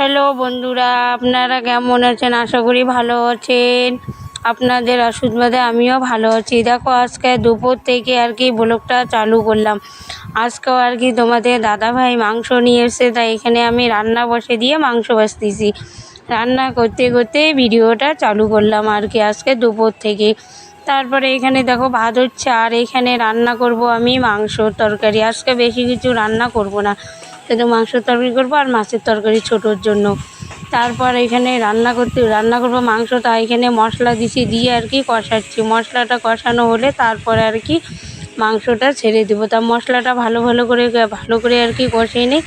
Hello বন্ধুরা, আপনারা কেমন আছেন? আশা করি ভালো আছেন। আপনাদের আশীর্বাদে আমিও ভালো আছি। দেখো, আজকে দুপুর থেকে আর কি ব্লগটা চালু করলাম। আজকেও আর কি তোমাদের দাদাভাই মাংস নিয়ে এসে তাই এখানে আমি রান্না বসে দিয়ে মাংস বাছতেছি রান্না করতে করতে ভিডিওটা চালু করলাম আর কি আজকে দুপুর থেকে। তারপরে এখানে দেখো, ভাত হচ্ছে, আর এখানে রান্না করব আমি মাংসর তরকারি। আজকে বেশি কিছু রান্না করব না। শুধু মাংসের তরকারি করব আর মাছের তরকারি ছোটোর জন্য। তারপর এখানে রান্না করতে, রান্না করব মাংসটা এখানে মশলা দিছি, দিয়ে আর কি কষাচ্ছি। মশলাটা কষানো হলে তারপরে আর কি মাংসটা ছেড়ে দেবো। তা মশলাটা ভালো ভালো করে ভালো করে আর কি কষিয়ে নিই।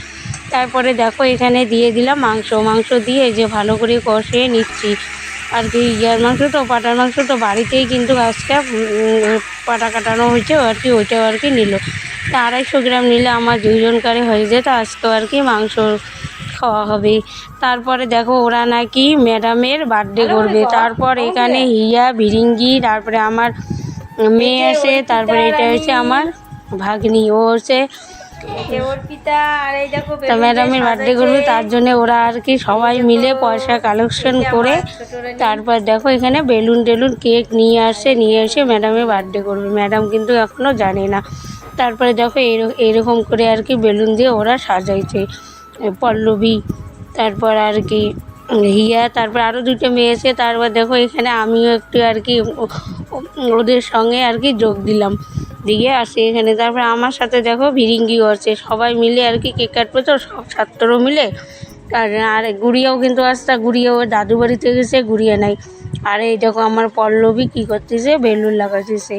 তারপরে দেখো এখানে দিয়ে দিলাম মাংস। মাংস দিয়ে যে ভালো করে কষিয়ে নিচ্ছি। আর কি ইয়ার মাংস তো পাটার মাংস তো বাড়িতেই কিন্তু আজকে পাটা কাটানো হয়েছে আর কি ওইটাও আর কি নিল। তা আড়াইশো গ্রাম নিলে আমার দুইজনকারে হয়ে যেত আজকেও আর কি মাংস খাওয়া হবে। তারপরে দেখো ওরা নাকি ম্যাডামের বার্থডে করবে। তারপর এখানে হিয়া ভিরিঙ্গি তারপরে আমার মেয়ে আছে তারপরে এটা হচ্ছে আমার ভাগ্নি। ও হচ্ছে তা ম্যাডামের বার্থডে করবে তার জন্য ওরা আর কি সবাই মিলে পয়সা কালেকশন করে তারপর দেখো এখানে বেলুন টেলুন কেক নিয়ে আসে নিয়ে এসে ম্যাডামের বার্থডে করবে। ম্যাডাম কিন্তু এখনও জানে না। তারপরে দেখো এর- এরকম করে আর কি বেলুন দিয়ে ওরা সাজাইছে। পল্লবী তারপর আর কি হিয়া তারপর আরও দুটো মেয়ে এসে তারপর দেখো এখানে আমিও একটু আর কি ওদের সঙ্গে আর কি যোগ দিলাম। দিয়ে আসে এখানে। তারপর আমার সাথে দেখো ভিরিঙ্গিও আছে সবাই মিলে আর কি কেক কাটবে তো সব ছাত্র মিলে। আর আর গুড়িয়াও কিন্তু আসতে গুড়িয়াও ওর দাদু বাড়িতে গেছে গুড়িয়া নাই। আর এই দেখো আমার পল্লবী কী করতেছে বেলুন লাগাতেছে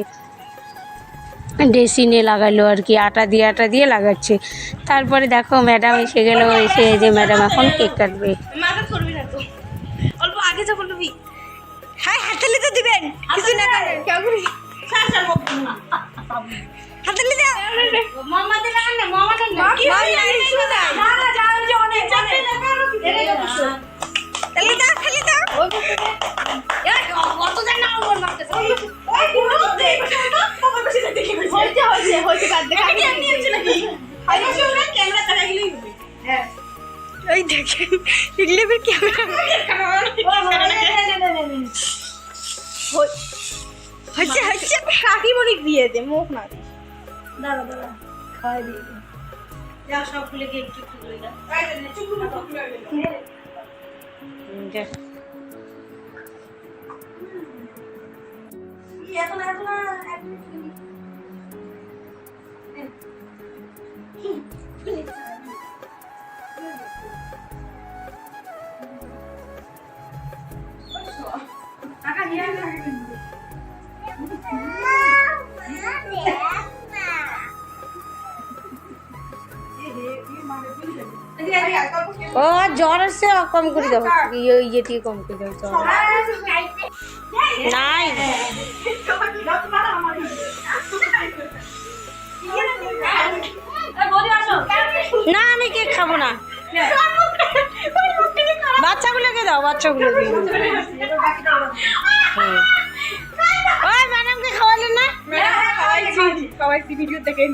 ড্রেসিনে লাগালো আর কি আটা দিয়ে আটা দিয়ে লাগাচ্ছে। তারপরে দেখো ম্যাডাম এসে গেল এসে এই যে ম্যাডাম এখন কেক কাটবে। মাথা করবি না তো। অল্প আগে যা বলবি। হ্যাঁ হাতালি তো দিবেন। কিছু না করে। কেউ করি মামা দিলে না মামা দেন কি হয় না কিছু না না না যাও। যে অনেক চাপে লাগা দাও। খালি দাও কত জান না ওর মারতেছে। ওই পুরো দে বাবা বসে দেখি হইছে হইছে হইছে কাট দেখা কি আমি আছি নাকি? আইলো ওরা ক্যামেরা চালা গেলেই হবে। হ্যাঁ। ওই দেখেন এগুলো ফির ক্যামেরা হচ্ছে হচ্ছে কাকি বলি দিয়ে দে মুখ না দাঁড়া দাঁড়া খাওয়াই দিয়ে দে যা সবগুলোকে একটু একটু করে দাও এত না এত না ও জ্বর আসছে কম করে দাও ইয়ে ইয়ে দিয়ে কম করে দাও জ্বর। নাই। না আমি কেক খাব না। বাচ্চাগুলোকে দাও বাচ্চাগুলোকে। ওই ম্যাডামকে খাওয়ালেন না? ভিডিও দেখেন